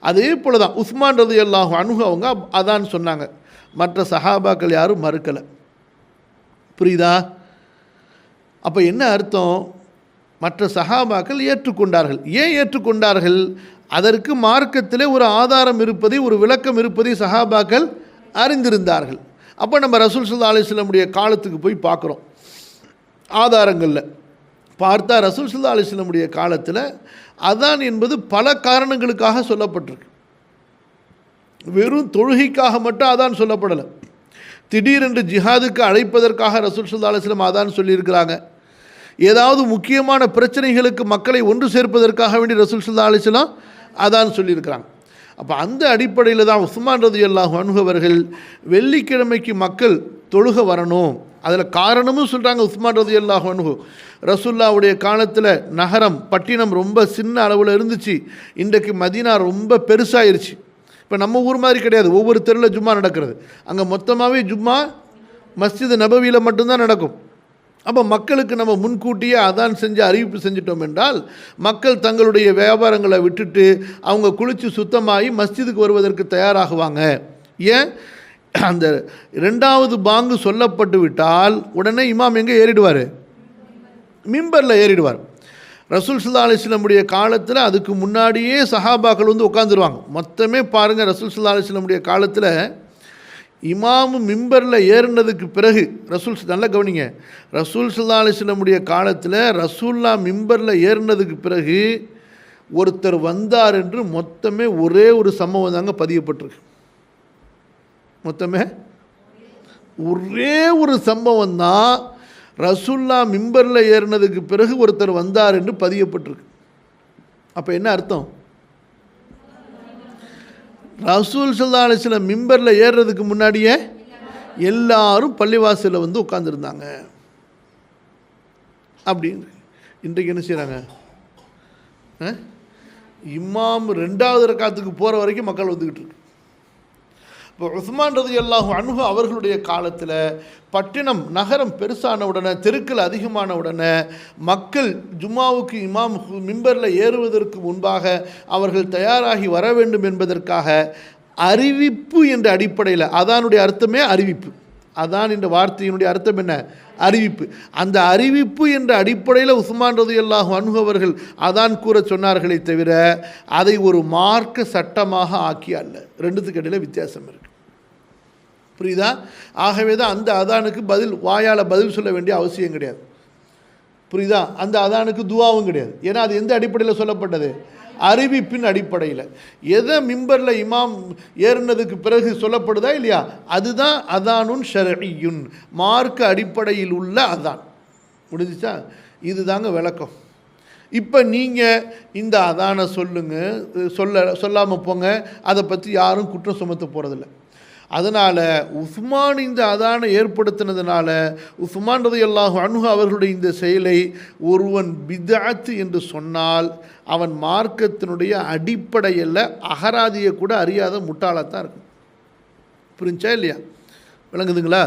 அதே போல தான் உஸ்மான் ரது அல்லாஹு அணுகு அவங்க அதான் சொன்னாங்க. மற்ற சஹாபாக்கள் யாரும் மறுக்கலை. புரியுதா? அப்போ என்ன அர்த்தம்? மற்ற சஹாபாக்கள் ஏற்றுக்கொண்டார்கள். ஏன் ஏற்றுக்கொண்டார்கள்? அதற்கு மார்க்கத்திலே ஒரு ஆதாரம் இருப்பதை ஒரு விளக்கம் இருப்பதை சஹாபாக்கள் அறிந்திருந்தார்கள். அப்போ நம்ம ரசூல் சுல்லா அலிஸ்லமுடைய காலத்துக்கு போய் பார்க்குறோம். ஆதாரங்களில். பார்த்தா ரசூல் சுல்லா அலிஸ்லமுடைய காலத்தில் அதான் என்பது பல காரணங்களுக்காக சொல்லப்பட்டிருக்கு. வெறும் தொழுகைக்காக மட்டும் அதான் சொல்லப்படலை. திடீரென்று ஜிஹாதுக்கு அழைப்பதற்காக ரசூல் சுல்லா அலிஸ்லம் அதான் சொல்லியிருக்கிறாங்க. ஏதாவது முக்கியமான பிரச்சனைகளுக்கு மக்களை ஒன்று சேர்ப்பதற்காக வேண்டி ரசூல் சுல்லா அலிஸ்லாம் அதான் சொல்லியிருக்கிறாங்க. அப்போ அந்த அடிப்படையில் தான் உஸ்மான் ரதி அல்லாஹ் அணுகவர்கள் வெள்ளிக்கிழமைக்கு மக்கள் தொழுக வரணும். அதில் காரணமும் சொல்கிறாங்க உஸ்மான் ரதி அல்லாஹ் ரசுல்லாவுடைய காலத்தில் நகரம் பட்டினம் ரொம்ப சின்ன அளவில் இருந்துச்சு. இன்றைக்கு மதீனா ரொம்ப பெருசாயிருச்சு. இப்போ நம்ம ஊர் மாதிரி கிடையாது. ஒவ்வொரு தெருவில் ஜும்மா நடக்கிறது. அங்கே மொத்தமாகவே ஜும்மா மஸ்ஜித் நபவியில் மட்டும்தான் நடக்கும். அப்போ மக்களுக்கு நம்ம முன்கூட்டியே அதான் செஞ்சு அறிவிப்பு செஞ்சிட்டோம் என்றால் மக்கள் தங்களுடைய வியாபாரங்களை விட்டுட்டு அவங்க குளித்து சுத்தமாகி மஸ்ஜிதுக்கு வருவதற்கு தயாராகுவாங்க. ஏன்? அந்த ரெண்டாவது பாங்கு சொல்லப்பட்டு விட்டால் உடனே இமாம் எங்கே ஏறிடுவார்? மிம்பரில் ஏறிடுவார். ரசூல் சுல்லா அலிஸ்லமுடைய காலத்தில் அதுக்கு முன்னாடியே சஹாபாக்கள் வந்து உட்காந்துருவாங்க மொத்தமே பாருங்கள் ரசூல் சுல்லா அலிஸ்லமுடைய காலத்தில் இமாமு மிம்பரில் ஏறினதுக்கு பிறகு ரசூல் நல்ல கவனிங்க. ரசூல் சுல்லா அலிஸ்லமுடைய காலத்தில் ரசூல்லா மிம்பரில் ஏறினதுக்கு பிறகு ஒருத்தர் வந்தார் என்று மொத்தமே ஒரே ஒரு சம்பவம் தாங்க பதியப்பட்டிருக்கு. மொத்தமே? ஒரே ஒரு சம்பவம் தான் ரசுல்லா மிம்பரில் ஏறினதுக்கு பிறகு ஒருத்தர் வந்தார் என்று பதியப்பட்டிருக்கு. அப்போ என்ன அர்த்தம்? ரசூல் சல்லா அலிஸ்லம் மிம்பரில் ஏறுறதுக்கு முன்னாடியே எல்லாரும் பள்ளிவாசலில் வந்து உட்காந்துருந்தாங்க அப்படின்னு இன்றைக்கு என்ன செய்கிறாங்க இம்மாம் ரெண்டாவது ரக்காத்துக்கு போகிற வரைக்கும் மக்கள் வந்துக்கிட்டு இருக்கு. இப்போ உஸ்மான் ரதி அல்லாஹும் அணுகு அவர்களுடைய காலத்தில் பட்டினம் நகரம் பெருசான உடனே தெருக்கள் அதிகமான உடனே மக்கள் ஜும்மாவுக்கு இமாம் மிம்பரில் ஏறுவதற்கு முன்பாக அவர்கள் தயாராகி வர வேண்டும் என்பதற்காக அறிவிப்பு என்ற அடிப்படையில் அதானுடைய அர்த்தமே அறிவிப்பு. அதான் என்ற வார்த்தையினுடைய அர்த்தம் என்ன? அறிவிப்பு. அந்த அறிவிப்பு என்ற அடிப்படையில் உஸ்மான் ரதி அல்லாஹு அணுகவர்கள் அதான் கூற சொன்னார்களே தவிர அதை ஒரு மார்க்க சட்டமாக ஆக்கி அல்ல. ரெண்டுத்துக்கு இடையில் வித்தியாசம் இருக்குது புரியுதா? ஆகவே தான் அந்த அதானுக்கு பதில் வாயால் பதில் சொல்ல வேண்டிய அவசியம் கிடையாது. புரியுதா? அந்த அதானுக்கு துவாவும் கிடையாது. ஏன்னா அது எந்த அடிப்படையில் சொல்லப்பட்டது? அறிவிப்பின் அடிப்படையில். எதை மிம்பரில் இமாம் ஏறினதுக்கு பிறகு சொல்லப்படுதா இல்லையா? அதுதான் அதானுன் ஷரியுன் மார்க்க அடிப்படையில் உள்ள அதான். முடிஞ்சிச்சா? இது தாங்க விளக்கம். இப்போ நீங்கள் இந்த அதானை சொல்லுங்கள் சொல்ல சொல்லாமல் போங்க. அதை பற்றி யாரும் குற்றம் சுமத்த போகிறதில்ல அதனால் உஸ்மான் இந்த அதானை ஏற்படுத்தினதுனால உஸ்மான் ரதி அல்லாஹு அணுக அவர்களுடைய இந்த செயலை ஒருவன் பிதாத்து என்று சொன்னால் அவன் மார்க்கத்தினுடைய அடிப்படையில் அகராதியை கூட அறியாத முட்டாளாத்தான் இருக்கும். புரிஞ்சா இல்லையா? விளங்குதுங்களா?